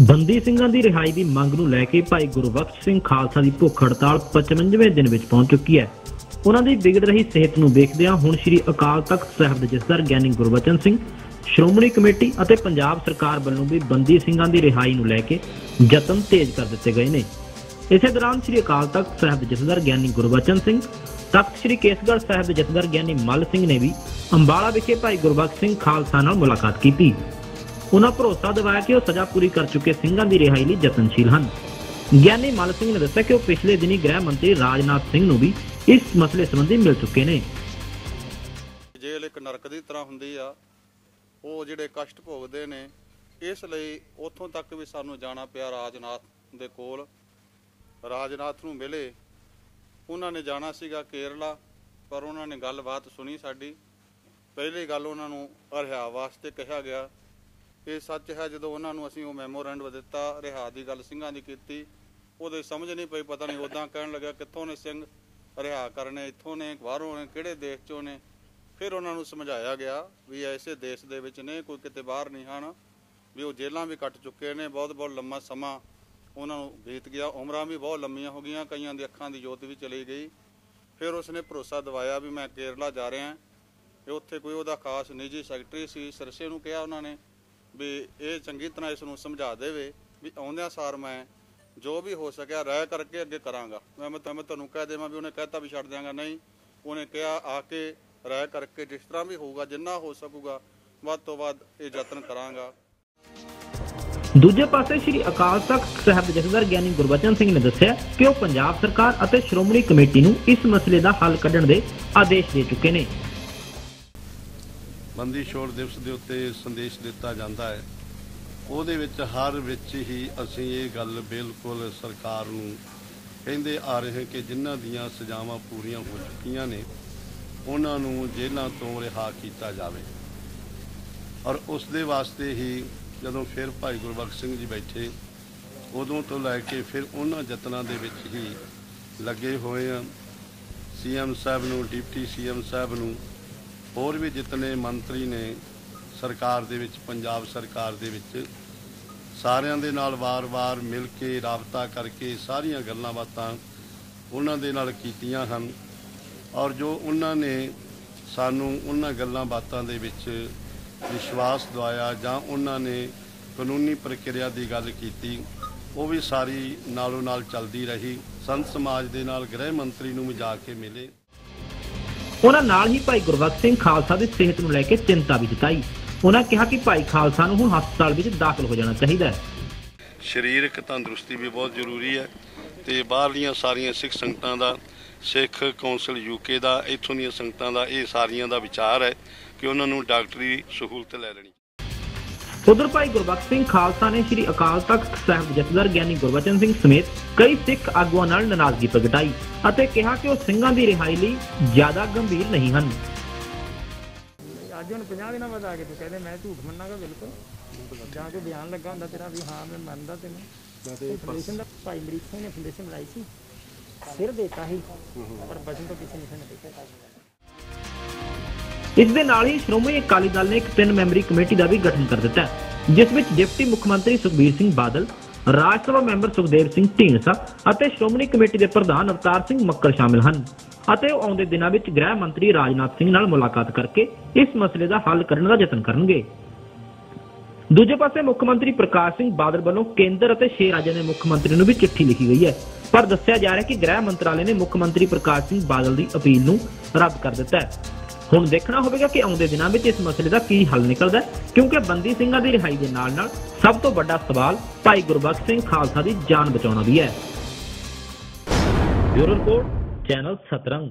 ਬੰਦੀ ਸਿੰਘਾਂ ਦੀ ਰਿਹਾਈ ਦੀ ਮੰਗ ਨੂੰ ਲੈ ਕੇ ਭਾਈ ਗੁਰਬਖਸ਼ ਸਿੰਘ ਖਾਲਸਾ ਦੀ ਭੁੱਖ ਹੜਤਾਲ 55ਵੇਂ ਦਿਨ ਵਿੱਚ ਪਹੁੰਚ ਚੁੱਕੀ ਹੈ। ਉਹਨਾਂ ਦੀ ਵਿਗੜ ਰਹੀ ਸਿਹਤ ਨੂੰ ਵੇਖਦਿਆਂ ਹੁਣ ਸ੍ਰੀ ਅਕਾਲ ਤਖਤ ਸਾਹਿਬ ਦੇ ਜਥੇਦਾਰ ਗਿਆਨੀ ਗੁਰਬਚਨ ਸਿੰਘ, ਸ਼੍ਰੋਮਣੀ ਕਮੇਟੀ ਅਤੇ ਪੰਜਾਬ ਸਰਕਾਰ ਵੱਲੋਂ ਵੀ ਬੰਦੀ ਸਿੰਘਾਂ ਦੀ ਰਿਹਾਈ ਨੂੰ ਲੈ ਕੇ ਯਤਨ ਤੇਜ਼ ਕਰ ਦਿੱਤੇ ਗਏ ਨੇ। ਇਸੇ ਦੌਰਾਨ ਸ੍ਰੀ ਅਕਾਲ ਤਖਤ ਸਾਹਿਬ ਦੇ ਜਥੇਦਾਰ ਗਿਆਨੀ ਗੁਰਬਚਨ ਸਿੰਘ, ਤਖਤ ਸ੍ਰੀ ਕੇਸਗੜ੍ਹ ਸਾਹਿਬ ਦੇ ਜਥੇਦਾਰ ਗਿਆਨੀ ਮੱਲ ਸਿੰਘ ਨੇ ਵੀ ਅੰਬਾਲਾ ਵਿਖੇ ਭਾਈ ਗੁਰਬਖਸ਼ ਸਿੰਘ ਖਾਲਸਾ ਨਾਲ ਮੁਲਾਕਾਤ ਕੀਤੀ। ਉਹਨਾਂ ਭਰੋਸਾ ਦਿਵਾਇਆ ਕਿ ਉਹ ਸਜ਼ਾ ਪੂਰੀ ਕਰ ਚੁੱਕੇ ਸਿੰਘਾਂ ਦੀ ਰਿਹਾਈ ਲਈ ਯਤਨਸ਼ੀਲ ਹਨ। ਗਿਆਨੀ ਮੱਲ ਸਿੰਘ ਨੇ ਦੱਸਿਆ ਕਿ ਉਹ ਪਿਛਲੇ ਦਿਨੀ ਗ੍ਰਹਿ ਮੰਤਰੀ ਰਾਜਨਾਥ ਸਿੰਘ ਨੂੰ ਵੀ ਇਸ ਮਸਲੇ ਸੰਬੰਧੀ ਮਿਲ ਚੁੱਕੇ ਨੇ। ਜੇਲ੍ਹ ਇੱਕ ਨਰਕ ਦੀ ਤਰ੍ਹਾਂ ਹੁੰਦੀ ਆ। ਉਹ ਜਿਹੜੇ ਕਸ਼ਟ ਭੋਗਦੇ ਨੇ, ਇਸ ਲਈ ਉੱਥੋਂ ਤੱਕ ਵੀ ਸਾਨੂੰ ਜਾਣਾ ਪਿਆ ਰਾਜਨਾਥ ਦੇ ਕੋਲ। ਰਾਜਨਾਥ ਨੂੰ ਮਿਲੇ। ਉਹਨਾਂ ਨੇ ਜਾਣਾ ਸੀਗਾ ਕੇਰਲਾ, ਪਰ ਉਹਨਾਂ ਨੇ ਗੱਲਬਾਤ ਸੁਣੀ ਸਾਡੀ। ਪਹਿਲੀ ਗੱਲ ਉਹਨਾਂ ਨੂੰ ਰਿਹਾ ਵਾਸਤੇ ਕਿਹਾ ਗਿਆ। ਇਹ ਸੱਚ ਹੈ ਜਦੋਂ ਉਹਨਾਂ ਨੂੰ ਅਸੀਂ ਉਹ ਮੈਮੋਰੈਂਡ ਦਿੱਤਾ ਰਿਹਾ ਦੀ ਗੱਲ ਸਿੰਘਾਂ ਦੀ ਕੀਤੀ, ਉਹਦੇ ਸਮਝ ਨਹੀਂ ਪਈ, ਪਤਾ ਨਹੀਂ ਉਦਾਂ ਕਹਿਣ ਲੱਗਾ ਕਿੱਥੋਂ ਨੇ ਸਿੰਘ ਰਿਹਾ ਕਰਨੇ, ਇੱਥੋਂ ਨੇ, ਬਾਹਰੋਂ ਨੇ, ਕਿਹੜੇ ਦੇਸ਼ ਚੋਂ ਨੇ। ਫਿਰ ਉਹਨਾਂ ਨੂੰ ਸਮਝਾਇਆ ਗਿਆ ਵੀ ਐਸੇ ਦੇਸ਼ ਦੇ ਵਿੱਚ ਨੇ, ਕੋਈ ਕਿਤੇ ਬਾਹਰ ਨਹੀਂ ਹਨ ਵੀ ਉਹ ਜੇਲ੍ਹਾਂ ਵੀ ਕੱਟ ਚੁੱਕੇ ਨੇ ਬਹੁਤ ਬਹੁਤ ਲੰਮਾ ਸਮਾਂ ਉਹਨਾਂ ਨੂੰ ਬੀਤ ਗਿਆ। ਉਮਰਾਂ ਵੀ ਬਹੁਤ ਲੰਮੀਆਂ ਹੋ ਗਈਆਂ, ਕਈਆਂ ਦੀ ਅੱਖਾਂ ਦੀ ਜੋਤ ਵੀ ਚਲੀ ਗਈ। ਫਿਰ ਉਸਨੇ ਭਰੋਸਾ ਦਿਵਾਇਆ ਵੀ ਮੈਂ ਕੇਰਲਾ ਜਾ ਰਿਹਾ। ਇਹ ਉੱਥੇ ਕੋਈ ਉਹਦਾ ਖਾਸ ਨਿੱਜੀ ਸੈਕਟਰੀ ਸੀ, ਸਰਸੇ ਨੂੰ ਕਿਹਾ ਉਹਨਾਂ ਨੇ ਵੀ ਇਹ ਚੰਗੀ ਤਰ੍ਹਾਂ ਇਸ ਨੂੰ ਸਮਝਾ ਦੇਵੇ ਵੀ ਆਉਂਦਿਆਂ ਸਾਰ ਮੈਂ ਜੋ ਵੀ ਹੋ ਸਕਿਆ ਰਹਿ ਕਰਕੇ ਅੱਗੇ ਕਰਾਂਗਾ। ਮੈਂ ਮੈਂ ਤੁਹਾਨੂੰ ਕਹਿ ਦੇਵਾਂ ਵੀ ਉਹਨੇ ਕਹਿਤਾ ਵੀ ਛੱਡ ਦਿਆਂਗਾ, ਨਹੀਂ। ਉਹਨੇ ਕਿਹਾ ਆ ਕੇ ਰਹਿ ਕਰਕੇ ਜਿਸ ਤਰ੍ਹਾਂ ਵੀ ਹੋਊਗਾ, ਜਿੰਨਾ ਹੋ ਸਕੂਗਾ, ਵੱਧ ਤੋਂ ਵੱਧ ਇਹ ਯਤਨ ਕਰਾਂਗਾ। ਦੂਜੇ ਪਾਸੇ ਸ੍ਰੀ ਅਕਾਲ ਤਖਤ ਸਾਹਿਬ ਜਥੇਦਾਰ ਗਿਆਨੀ ਗੁਰਬਚਨ ਸਿੰਘ ਨੇ ਦੱਸਿਆ ਕਿ ਉਹ ਪੰਜਾਬ ਸਰਕਾਰ ਅਤੇ ਸ਼੍ਰੋਮਣੀ ਕਮੇਟੀ ਨੂੰ ਇਸ ਮਸਲੇ ਦਾ ਹੱਲ ਕੱਢਣ ਦੇ ਆਦੇਸ਼ ਦੇ ਚੁੱਕੇ ਨੇ। ਬੰਦੀ ਛੋੜ ਦਿਵਸ ਦੇ ਉੱਤੇ ਸੰਦੇਸ਼ ਦਿੱਤਾ ਜਾਂਦਾ ਹੈ। ਉਹਦੇ ਵਿੱਚ ਹਰ ਵਿੱਚ ਹੀ ਅਸੀਂ ਇਹ ਗੱਲ ਬਿਲਕੁਲ ਸਰਕਾਰ ਨੂੰ ਕਹਿੰਦੇ ਆ ਰਹੇ ਹਾਂ ਕਿ ਜਿਨ੍ਹਾਂ ਦੀਆਂ ਸਜ਼ਾਵਾਂ ਪੂਰੀਆਂ ਹੋ ਚੁੱਕੀਆਂ ਨੇ, ਉਹਨਾਂ ਨੂੰ ਜੇਲ੍ਹਾਂ ਤੋਂ ਰਿਹਾ ਕੀਤਾ ਜਾਵੇ। ਔਰ ਉਸ ਦੇ ਵਾਸਤੇ ਹੀ ਜਦੋਂ ਫਿਰ ਭਾਈ ਗੁਰਬਖਸ਼ ਸਿੰਘ ਜੀ ਬੈਠੇ, ਉਦੋਂ ਤੋਂ ਲੈ ਕੇ ਫਿਰ ਉਹਨਾਂ ਯਤਨਾਂ ਦੇ ਵਿੱਚ ਹੀ ਲੱਗੇ ਹੋਏ ਆ ਸੀਐਮ ਸਾਹਿਬ ਨੂੰ, ਡਿਪਟੀ ਸੀਐਮ ਸਾਹਿਬ ਨੂੰ ਹੋਰ ਵੀ ਜਿਤਨੇ ਮੰਤਰੀ ਨੇ ਸਰਕਾਰ ਦੇ ਵਿੱਚ, ਪੰਜਾਬ ਸਰਕਾਰ ਦੇ ਵਿੱਚ, ਸਾਰਿਆਂ ਦੇ ਨਾਲ ਵਾਰ-ਵਾਰ ਮਿਲ ਕੇ ਰਾਬਤਾ ਕਰਕੇ ਸਾਰੀਆਂ ਗੱਲਾਂ ਬਾਤਾਂ ਉਹਨਾਂ ਦੇ ਨਾਲ ਕੀਤੀਆਂ ਹਨ। ਔਰ ਜੋ ਉਹਨਾਂ ਨੇ ਸਾਨੂੰ ਉਹਨਾਂ ਗੱਲਾਂ ਬਾਤਾਂ ਦੇ ਵਿੱਚ ਵਿਸ਼ਵਾਸ ਦਵਾਇਆ ਜਾਂ ਉਹਨਾਂ ਨੇ ਕਾਨੂੰਨੀ ਪ੍ਰਕਿਰਿਆ ਦੀ ਗੱਲ ਕੀਤੀ, ਉਹ ਵੀ ਸਾਰੀ ਨਾਲੋਂ ਨਾਲ ਚੱਲਦੀ ਰਹੀ। ਸੰਤ ਸਮਾਜ ਦੇ ਨਾਲ ਗ੍ਰਹਿ ਮੰਤਰੀ ਨੂੰ ਵੀ ਜਾ ਕੇ ਮਿਲੇ। ਉਹਨਾਂ ਨਾਲ ਹੀ ਭਾਈ ਗੁਰਬਖਸ਼ ਸਿੰਘ ਖਾਲਸਾ ਦੀ ਸਿਹਤ ਨੂੰ ਲੈ ਕੇ ਚਿੰਤਾ ਵੀ ਜਤਾਈ। ਉਹਨਾਂ ਕਿਹਾ ਕਿ ਭਾਈ ਖਾਲਸਾ ਨੂੰ ਹੁਣ ਹਸਪਤਾਲ ਵਿੱਚ ਦਾਖਲ ਹੋ ਜਾਣਾ ਚਾਹੀਦਾ ਹੈ। ਸਰੀਰਕ ਤੰਦਰੁਸਤੀ ਵੀ ਬਹੁਤ ਜ਼ਰੂਰੀ ਹੈ ਤੇ ਬਾਹਰਲੀਆਂ ਸਾਰੀਆਂ ਸਿੱਖ ਸੰਗਤਾਂ ਦਾ, ਸਿੱਖ ਕੌਂਸਲ ਯੂਕੇ ਦਾ, ਇੱਥੋਂ ਦੀਆਂ ਸੰਗਤਾਂ ਦਾ ਇਹ ਸਾਰੀਆਂ ਦਾ ਵਿਚਾਰ ਹੈ ਕਿ ਉਹਨਾਂ ਨੂੰ ਡਾਕਟਰੀ ਸਹੂਲਤ ਲੈ ਲੈਣੀ ਉਧਰ ਭਾਈ ਗੁਰਬਖਸ਼ ਸਿੰਘ ਖਾਲਸਾ ਨੇ ਸ੍ਰੀ ਅਕਾਲ ਤਖਤ ਸਾਹਿਬ ਜਥੇਦਾਰ ਗਿਆਨੀ ਗੁਰਬਚਨ ਸਿੰਘ ਸਮੇਤ ਕਈ ਸਿੱਖ ਆਗੂਆਂ ਨਾਲ ਨਾਰਾਜ਼ਗੀ ਪ੍ਰਗਟਾਈ ਅਤੇ ਕਿਹਾ ਕਿ ਉਹ ਸਿੰਘਾਂ ਦੀ ਰਿਹਾਈ ਲਈ ਜ਼ਿਆਦਾ ਗੰਭੀਰ ਨਹੀਂ ਹਨ। ਅੱਜ ਹੁਣ 50 ਦਿਨਾਂ ਬਾਅਦ ਆ ਕੇ ਤੂੰ ਕਹਿੰਦੇ ਮੈਂ ਝੂਠ ਮੰਨਾਂਗਾ ਬਿਲਕੁਲ। ਜਾਂ ਕੋਈ ਬਿਆਨ ਲੱਗਾ ਹੁੰਦਾ ਤੇਰਾ ਵੀ ਹਾਂ ਮੈਂ ਮੰਨਦਾ ਤੈਨੂੰ। ਫਾਊਂਡੇਸ਼ਨ ਦਾ ਭਾਈ ਮਰੀਕ ਸਿੰਘ ਨੇ ਫਾਊਂਡੇਸ਼ਨ ਬਣਾਈ ਸੀ। ਸਿਰ ਦੇਤਾ ਸੀ। ਪਰ ਬਚਨ ਤੋਂ ਕਿਸੇ ਨੇ ਨਹੀਂ ਦਿੱਤਾ ਇਸ ਦੇ ਨਾਲ ਹੀ ਸ਼੍ਰੋਮਣੀ ਅਕਾਲੀ ਦਲ ਨੇ ਇੱਕ ਤਿੰਨ ਮੈਂਬਰੀ ਕਮੇਟੀ ਦਾ ਵੀ ਗਠਨ ਕਰ ਦਿੱਤਾ ਜਿਸ ਵਿੱਚ ਡਿਪਟੀ ਮੁੱਖ ਮੰਤਰੀ ਸੁਖਬੀਰ ਸਿੰਘ ਬਾਦਲ, ਰਾਜ ਸਭਾ ਮੈਂਬਰ ਸੁਖਦੇਵ ਸਿੰਘ ਢੀਂਡਸਾ ਅਤੇ ਸ਼੍ਰੋਮਣੀ ਕਮੇਟੀ ਦੇ ਪ੍ਰਧਾਨ ਅਵਤਾਰ ਸਿੰਘ ਮੱਕੜ ਸ਼ਾਮਿਲ ਹਨ ਅਤੇ ਉਹ ਆਉਂਦੇ ਦਿਨਾਂ ਵਿੱਚ ਗ੍ਰਹਿ ਮੰਤਰੀ ਰਾਜਨਾਥ ਸਿੰਘ ਨਾਲ ਮੁਲਾਕਾਤ ਕਰਕੇ ਇਸ ਮਸਲੇ ਦਾ ਹੱਲ ਕਰਨ ਦਾ ਯਤਨ ਕਰਨਗੇ। ਦੂਜੇ ਪਾਸੇ ਮੁੱਖ ਮੰਤਰੀ ਪ੍ਰਕਾਸ਼ ਸਿੰਘ ਬਾਦਲ ਵੱਲੋਂ ਕੇਂਦਰ ਅਤੇ ਛੇ ਰਾਜਾਂ ਦੇ ਮੁੱਖ ਮੰਤਰੀ ਨੂੰ ਵੀ ਚਿੱਠੀ ਲਿਖੀ ਗਈ ਹੈ, ਪਰ ਦੱਸਿਆ ਜਾ ਰਿਹਾ ਹੈ ਕਿ ਗ੍ਰਹਿ ਮੰਤਰਾਲੇ ਨੇ ਮੁੱਖ ਮੰਤਰੀ ਪ੍ਰਕਾਸ਼ ਸਿੰਘ ਬਾਦਲ ਦੀ ਅਪੀਲ ਨੂੰ ਰੱਦ ਕਰ ਦਿੱਤਾ ਹੈ। ਹੁਣ ਦੇਖਣਾ ਹੋਵੇਗਾ ਕਿ ਆਉਂਦੇ ਦਿਨਾਂ ਵਿੱਚ ਇਸ ਮਸਲੇ ਦਾ ਕੀ ਹੱਲ ਨਿਕਲਦਾ ਹੈ, ਕਿਉਂਕਿ ਬੰਦੀ ਸਿੰਘਾਂ ਦੀ ਰਿਹਾਈ ਦੇ ਨਾਲ-ਨਾਲ ਸਭ ਤੋਂ ਵੱਡਾ ਸਵਾਲ ਭਾਈ ਗੁਰਬਖਸ਼ ਸਿੰਘ ਖਾਲਸਾ ਦੀ ਜਾਨ ਬਚਾਉਣਾ ਵੀ ਹੈ। Bureau report, channel Satrang.